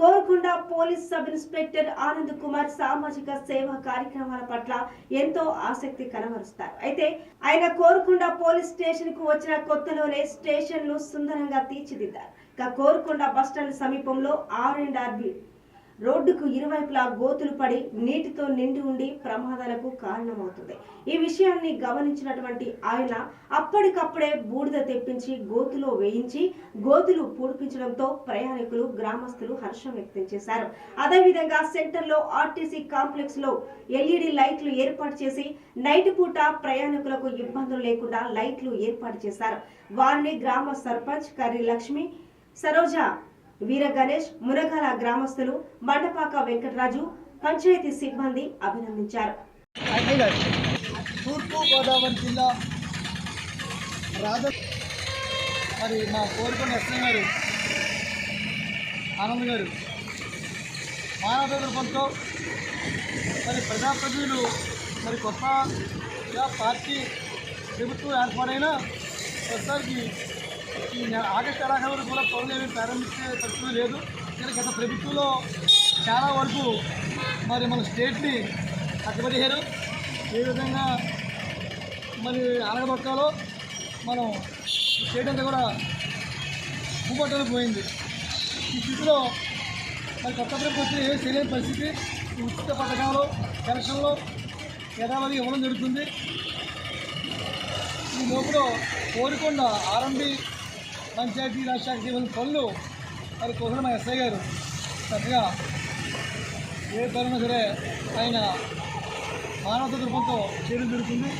Korukonda police sub inspector Anand Kumar సామాజిక సేవా కార్యక్రమాల పట్ల ఎంతో ఆసక్తి కనబరుస్తారు. అయితే ఆయన కోరుకొండ పోలీస్ స్టేషన్కు వచ్చిన కొత్తలోనే స్టేషన్ను సుందరంగా తీర్చిదిద్దారు. ఇక కోరుకొండ బస్టాండ్ సమీపంలో ఆర్ అండ్ ఆర్బి రోడ్డుకు ఇరువైపులా గోతులు పడి నీటితో నిండి ఉండి ప్రమాదాలకు కారణమవుతుంది. ఈ విషయాన్ని గమనించినటువంటి ఆయన అప్పటికప్పుడే బూడిద తెప్పించి గోతులో వేయించి గోతులు పూడిపించడంతో ప్రయాణికులు గ్రామస్తులు హర్షం వ్యక్తం చేశారు. అదేవిధంగా సెంటర్లో ఆర్టీసీ కాంప్లెక్స్లో ఎల్ఈడి లైట్లు ఏర్పాటు చేసి నైట్ పూట ప్రయాణికులకు ఇబ్బందులు లేకుండా లైట్లు ఏర్పాటు చేశారు. వారిని గ్రామ సర్పంచ్ కర్రీ లక్ష్మి సరోజ వీర గణేష్ మునగాల గ్రామస్తులు మండపాక వెంకటరాజు పంచాయతీ సిబ్బంది అభినందించారు. తూర్పు గోదావరి జిల్లా రాజ మరి మా కోరుకున్న ఎస్ఐ గారు ఆనంద్ గారు మానవ రూపంతో మరి ప్రజాప్రతినిధులు మరి కొత్తగా పార్టీ ప్రభుత్వం ఏర్పాటైన ప్రస్తుతానికి ఈ ఆగస్టు ఎలాగ వరకు కూడా పనులు ఏమీ ప్రారంభించే తక్కువ లేదు. కానీ గత ప్రభుత్వంలో చాలా వరకు మరి మన స్టేట్ని అడ్డుపడిహారు ఏ విధంగా మరి అనగదొక్కాలో మనం స్టేట్ అంతా కూడా భూపట్టలు పోయింది. ఈ స్థితిలో మరి కొత్త ప్రభుత్వం వచ్చి తెలియని చేయలేని పరిస్థితి. ఈ ఉచిత పథకాలు పెన్షన్లు యథావధి ఇవ్వడం జరుగుతుంది. ఈ లోపల కోరుకొండ ఆర్ఎంబి పంచాయతీ రాజ్ శాఖ చేయవలసిన పనులు వారి కోసం మా ఎస్ఐ గారు. చక్కగా ఏ పనున్నా సరే ఆయన మానవత దృపంతో చేయడం జరుగుతుంది.